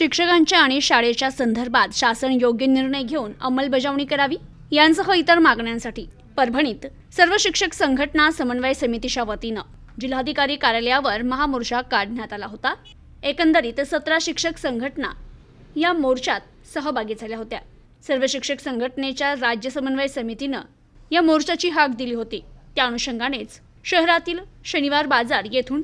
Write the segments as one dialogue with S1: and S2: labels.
S1: शिक्षकांच्या आणि शाळेच्या संदर्भात शासन योग्य निर्णय घेऊन अंमलबजावणी करावी? यांसह इतर मागण्यांसाठी परभणीत सर्व शिक्षक संघटना समन्वय समितीच्या वतीनं जिल्हाधिकारी कार्यालयावर महामोर्चा काढण्यात आला होता. एकंदरीत सतरा शिक्षक संघटना या मोर्चात सहभागी झाल्या होत्या. सर्व शिक्षक संघटनेच्या राज्य समन्वय समितीनं या मोर्चाची हाक दिली होती. त्या अनुषंगानेच शहरातील शनिवार बाजार येथून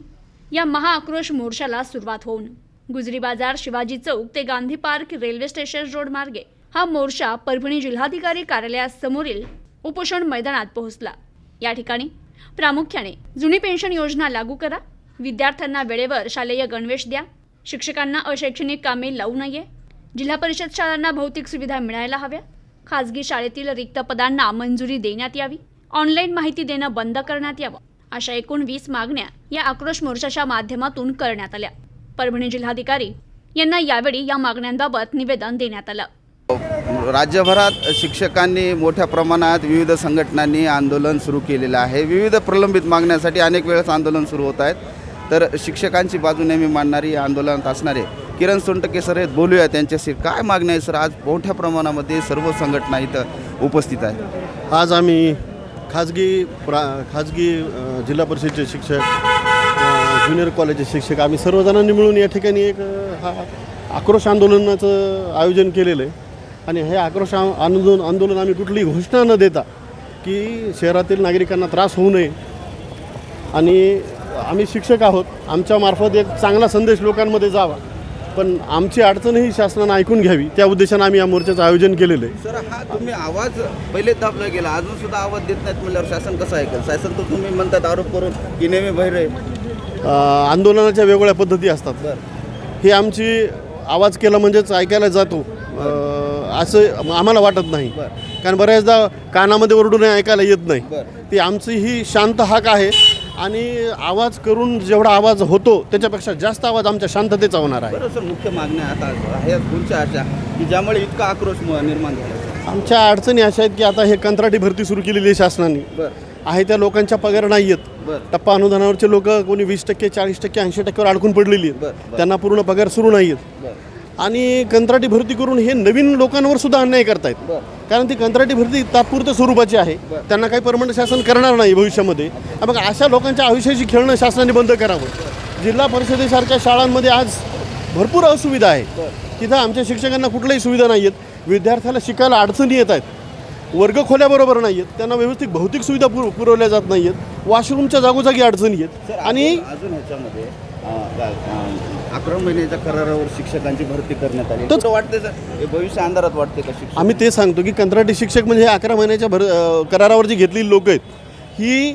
S1: या महाआक्रोश मोर्चाला सुरुवात होऊन गुजरी बाजार शिवाजी चौक ते Gandhi park railway station road मार्गे. हा मोर्चा परभणी जिल्हाधिकारी कार्यालयासमोरील उपोषण मैदानात पोहोचला. या ठिकाणी प्रामुख्याने जुनी पेन्शन योजना लागू करा. विद्यार्थ्यांना वेळेवर शालेय गणवेश द्या. शिक्षकांना अशैक्षणिक कामे लावू नये. जिल्हा परिषद शाळांना भौतिक सुविधा मिळायला हव्या. खाजगी शाळेतील रिक्त पदांना मंजुरी देण्यात यावी. ऑनलाईन माहिती देणं बंद करण्यात यावं. अशा एकूण वीस मागण्या या आक्रोश मोर्चाच्या माध्यमातून करण्यात आल्या. परभणी जिल्हाधिकारी यांना यावेळी या मागण्यांबाबत निवेदन देण्यात आलं.
S2: राज्यभरात शिक्षकांनी मोठ्या प्रमाणात विविध संघटनांनी आंदोलन सुरू केलेलं आहे. विविध प्रलंबित मागण्यासाठी अनेक वेळेस आंदोलन सुरू होत आहेत. तर शिक्षकांची बाजू नेहमी मांडणारी या आंदोलनात असणारे किरण सोनटके सर आहेत. बोलूया त्यांच्याशी. काय मागण्या आहे सर? आज मोठ्या प्रमाणामध्ये सर्व संघटना इथं उपस्थित आहेत.
S3: आज आम्ही खाजगी प्रा खाजगी जिल्हा परिषदेचे शिक्षक ज्युनियर कॉलेजचे शिक्षक. आम्ही सर्वजणांनी मिळून या ठिकाणी एक हा आक्रोश आंदोलनाचं आयोजन केलेलं आहे. आणि हे आक्रोश आंदोलन आंदोलन आम्ही कुठलीही घोषणा न देता की शहरातील नागरिकांना त्रास होऊ नये. आणि आम्ही शिक्षक आहोत. आमच्यामार्फत एक चांगला संदेश लोकांमध्ये जावा. पण आमची अडचणही शासनानं ऐकून घ्यावी. त्या उद्देशानं आम्ही या मोर्चाचं आयोजन केलेलं आहे.
S2: सर हा तुम्ही आवाज पहिले दाबला गेला. अजून सुद्धा आवाज देत नाहीत म्हणल्यावर शासन कसं ऐकेल? शासन तर तुम्ही म्हणतात आरोप करून की नेहमी बहिर. आहे
S3: आंदोलनाच्या वेगवेगळ्या पद्धती असतात. ही आमची आवाज केला म्हणजेच ऐकायला जातो. असं आम्हाला वाटत नाही. कारण बऱ्याचदा कानामध्ये ओरडून ऐकायला येत नाही. ती आमची ही शांत हाक आहे. आणि आवाज करून जेवढा आवाज होतो त्याच्यापेक्षा जास्त आवाज आमच्या शांततेचा होणार आहे.
S2: सर मुख्य मागण्या आता आहेत कोणत्या अशा की ज्यामुळे इतका आक्रोश निर्माण झाला
S3: आमच्या अडचणी अशा आहेत की आता हे कंत्राटी भरती सुरू केलेली आहे शासनाने. आहे त्या लोकांच्या पगार नाही आहेत. टप्पा अनुदानावरचे लोक कोणी वीस टक्के चाळीस टक्के ऐंशी टक्क्यावर अडकून पडलेली आहेत. त्यांना पूर्ण पगार सुरू नाही आहेत. आणि कंत्राटी भरती करून हे नवीन लोकांवर सुद्धा अन्याय करतायत. कारण ती कंत्राटी भरती तात्पुरत्या स्वरूपाची आहे. त्यांना काही परमनंट शासन करणार नाही भविष्यामध्ये. मग अशा लोकांच्या आयुष्याची खेळणं शासनाने बंद करावं. जिल्हा परिषदेसारख्या शाळांमध्ये आज भरपूर असुविधा आहे तिथं आमच्या शिक्षकांना कुठल्याही सुविधा नाही आहेत विद्यार्थ्याला शिकायला अडचणी येत आहेत. वर्गखोल्या बरोबर नाही आहेत. त्यांना व्यवस्थित भौतिक सुविधा पुर पुरवल्या जात नाही आहेत. वॉशरूमच्या जागोजागी अडचणी आहेत. आणि
S2: अजून ह्याच्यामध्ये अकरा महिन्याच्या करारावर शिक्षकांची भरती करण्यात आली. तर वाटते सर? हे भविष्य अंधारात वाटते का शिक्षक?
S3: आम्ही ते सांगतो की कंत्राटी शिक्षक म्हणजे हे अकरा महिन्याच्या भर करारावर जी घेतलेली लोक आहेत ही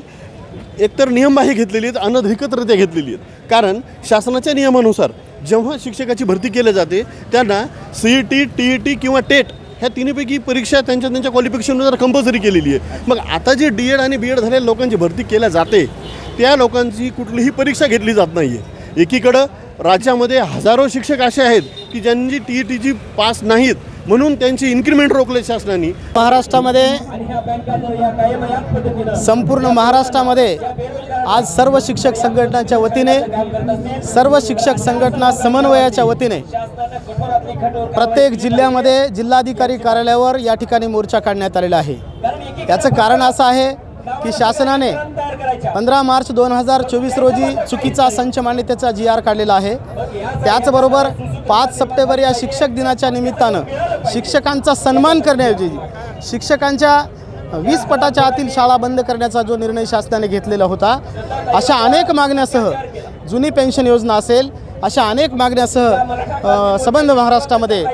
S3: एकतर नियमबाह्य घेतलेली आहेत अनधिकृतरित्या घेतलेली आहेत. कारण शासनाच्या नियमानुसार जेव्हा शिक्षकाची भरती केली जाते त्यांना C E T T E T किंवा टेट ह्या तिन्हीपैकी परीक्षा त्यांच्या त्यांच्या क्वालिफिकेशननुसार कंपल्सरी केलेली आहे. मग आता जे डी एड आणि बी एड झालेल्या लोकांची भरती केल्या जाते त्या लोकांची कुठलीही परीक्षा घेतली जात नाही आहे एकीकडं राज्यामध्ये हजारो शिक्षक असे आहेत की ज्यांची टी ई टीची पास नाहीत म्हणून त्यांची इन्क्रिमेंट रोखले शासनाने.
S4: महाराष्ट्रामध्ये संपूर्ण महाराष्ट्रामध्ये आज सर्व शिक्षक संघटनाच्या वतीने सर्व शिक्षक संघटना समन्वयाच्या वतीने प्रत्येक जिल्ह्यामध्ये जिल्हाधिकारी कार्यालयावर या ठिकाणी मोर्चा काढण्यात आलेला आहे. याचं कारण असं आहे की शासनाने पंधरा मार्च दोन हजार चोवीस रोजी चुकीचा संच मान्यतेचा जी आर काढलेला आहे. त्याचबरोबर पाच सप्टेंबर या शिक्षक दिनाच्या निमित्तानं शिक्षकांचा सन्मान करण्याऐवजी शिक्षकांच्या वीस पटाच्या आतील शाळा बंद करण्याचा जो निर्णय शासनाने घेतलेला होता अशा अनेक मागण्यासह जुनी पेन्शन योजना असेल अशा अनेक मागण्यासह सबंध महाराष्ट्रामध्ये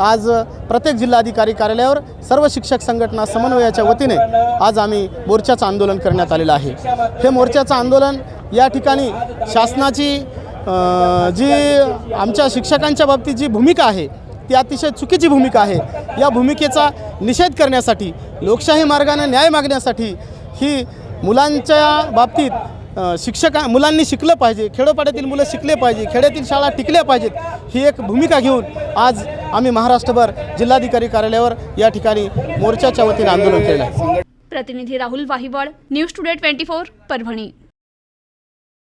S4: आज प्रत्येक जिल्हाधिकारी कार्यालयावर सर्व शिक्षक संघटना समन्वयाच्या वतीने आज आम्ही मोर्चाचं आंदोलन करण्यात आलेलं आहे. हे मोर्चाचं आंदोलन या ठिकाणी शासनाची जी आमच्या शिक्षकांच्या बाबतीत जी भूमिका आहे ती अतिशय चुकीची भूमिका आहे. या भूमिकेचा निषेध करण्यासाठी लोकशाही मार्गाने न्याय मागण्यासाठी ही मुलांच्या बाबतीत शिक्षका मुलांनी शिकलं पाहिजे खेडोपाड्यातील मुलं शिकले पाहिजे खेड्यातील शाळा टिकल्या पाहिजेत ही एक भूमिका घेऊन आज आम्ही महाराष्ट्रभर जिल्हाधिकारी कार्यालयावर या ठिकाणी मोर्चाच्या वतीने आंदोलन केलं आहे.
S1: प्रतिनिधी Rahul Wahiwal news today twenty four Parbhani.